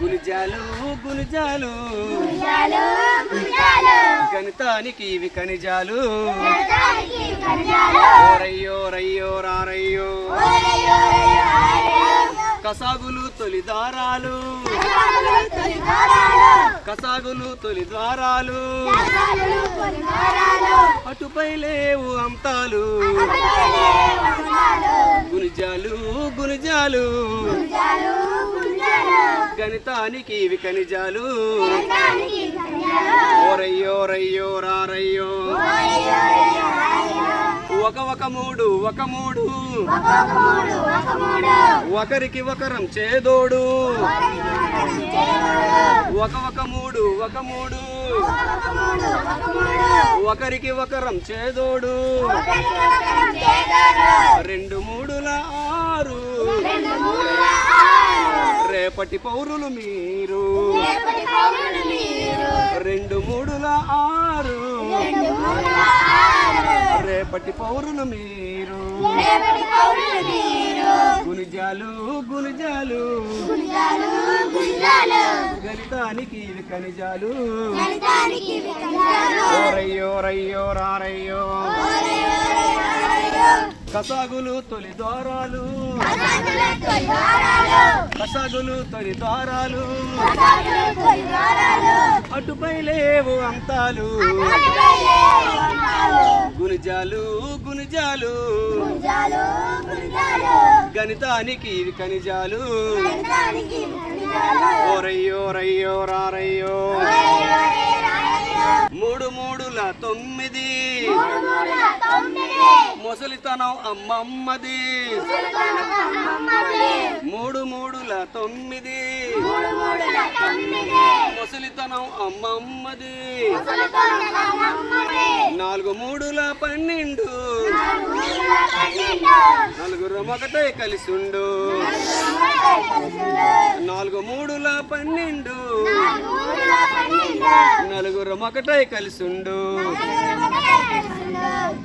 గునిజాలు గునిజాలు. గణితానికి ఇవి గంజాలు ఓరయ్యో రయ్యో రారయ్యో. కసాగులు తొలి దారాలు తొలిదారాలు కసాగులు తొలి ద్వారాలు. అటుపై లేవు అంతాలు. గునిజాలు గునిజాలు గణితానికి ఇవి ఖనిజాలు. ఒక ఒక మూడు ఒక మూడు. ఒకరికి ఒకరం చేదోడు. ఒక ఒక మూడు ఒక మూడు. ఒకరికి ఒకరం చేదోడు. రెండు మూడుల ఆరు. రేపటి పౌరులు మీరు. రెండు మూడుల ఆరు. రేపటి పౌరులు మీరు. గునిజాలు గుంజాలు గణితానికి ఇవి ఖనిజాలు. ఓరయ్యో రయ్యో రారయ్యో కసాగులు తొలి ద్వారాలు. కసాగుల తొలి ద్వారాలు. అటుపై లేవు అంతాలు. గునిజాలు గునిజాలు గుంజాలు గుంజాలు గణితానికి ఇవి ఖనిజాలు. వికజాలు ఓరయ్యో రయ్యో రారయ్యో. మూడు మూడుల తొమ్మిది. ముసలితనం అమ్మమ్మది. మూడు మూడుల తొమ్మిది. ముసలితనం అమ్మమ్మది. నాలుగు మూడుల పన్నెండు. నలుగురం ఒకటే కలిసిండు. నాలుగు మూడుల పన్నెండు. నలుగురం ఒకటే కలిసిండు.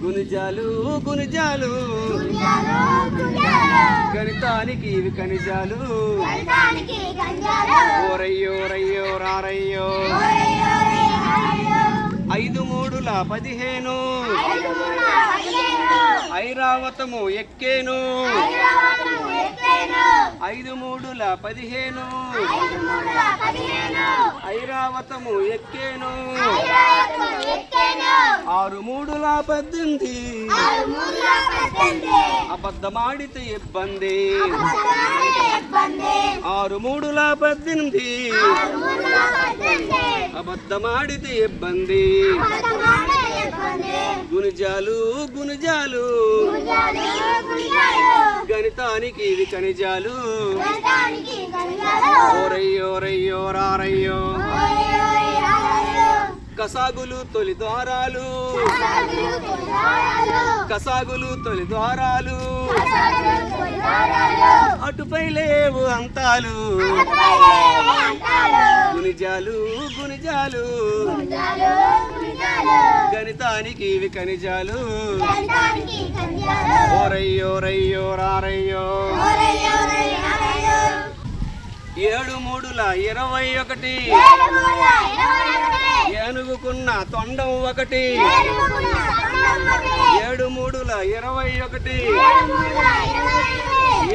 గునిజాలు గునిజాలు. గుంజాలు గుంజాలు గణితానికి ఇవి ఖనిజాలు. గణితానికి గంజాలు ఓరయ్యో రయ్యో రారయ్యో. ఐదు మూడుల పదిహేను. ఐరావతము ఎక్కేను. ఐదు మూడుల పదిహేను. ఐరావతము ఎక్కేను. ఆరు మూడుల పద్దెనిమిది అబద్ధమాడితే ఇబ్బంది. ఆరు మూడుల పద్దెనిమిది అబద్ధమాడితే ఇబ్బంది. గునిజాలు గునిజాలు గణితానికి ఖనిజాలు. గణితానికి గంజాలు ఓరయ్యో రయ్యో రారయ్యో. కసాగులు తొలి ద్వారాలు. కసాగులు తొలి ద్వారాలు. అటుపై లేవు అంతాలు. గునిజాలు గునిజాలు గణితానికి ఇవి ఖనిజాలు. ఓరయ్యో రయ్యో రారయ్యో. ఏడు మూడుల ఇరవై ఒకటి. ఏనుగుకున్న తొండం ఒకటి. ఏడు మూడుల ఇరవై ఒకటి.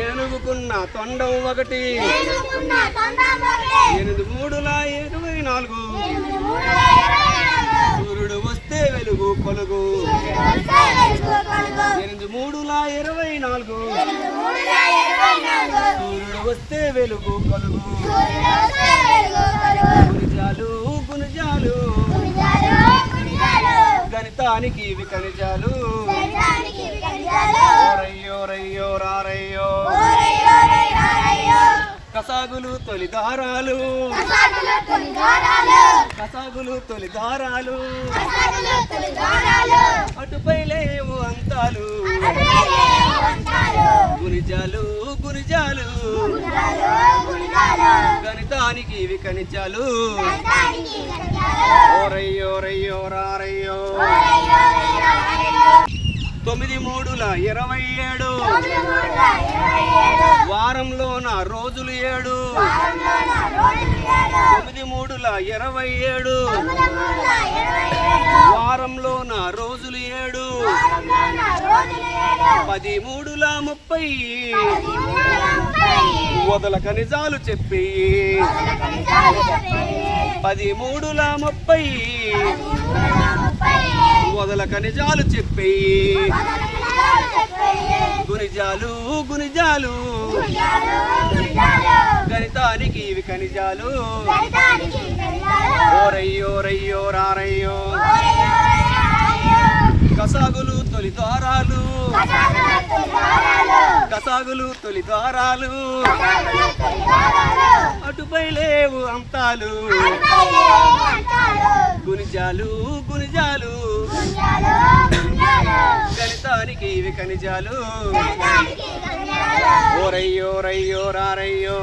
ఏనుగుకున్న తొండం ఒకటి. ఎనిమిది మూడుల ఇరవై నాలుగు. సూర్యుడు వస్తే వెలుగు కొలుగు. వస్తే వెలుగు కొలుగు. ఎనిమిది మూడుల ఇరవై నాలుగు. ఎనిమిది మూడుల ఇరవై నాలుగు. సూర్యుడు వస్తే వెలుగు కొలుగు. గుణిజాలు గణితానికి ఇవి ఖనిజాలు. ఓరయ్యో రయ్యో రారయ్యో. కసాగులు తొలి దారాలు. కసాగులు తొలిదారాలు కసాగులు తొలి దారాలు. అటుపై లేవు అంతాలు. అటువైలే వంటాలు గణితానికి ఇవి ఖనిజాలు. ఓరయ్యో రయ్యో రారయ్యో తొమ్మిది మూడుల ఇరవై ఏడు. వారంలోన రోజులు ఏడు. తొమ్మిది మూడుల ఇరవై ఏడు. వారంలోన రోజులు ఏడు. పది మూడుల ముప్పై. వదలక నిజాలు చెప్పి. మొదలక నిజాలు చెప్పి పది మూడుల ముప్పై. పది మూడుల ముప్పై వదలక నిజాలు చెప్పి. గునిజాలు గునిజాలు. గణితానికి ఇవి ఖనిజాలు. ఓరయ్యో రయ్యో రారయ్యో. కసాగులు తొలి తొలిదారాలు కసాగులు తొలి ద్వారాలు. అటుపై లేవు అంతాలు. గునిజాలు గునిజాలు గణితానికి ఇవి ఖనిజాలు. ఓరయ్యో రయ్యో రారయ్యో.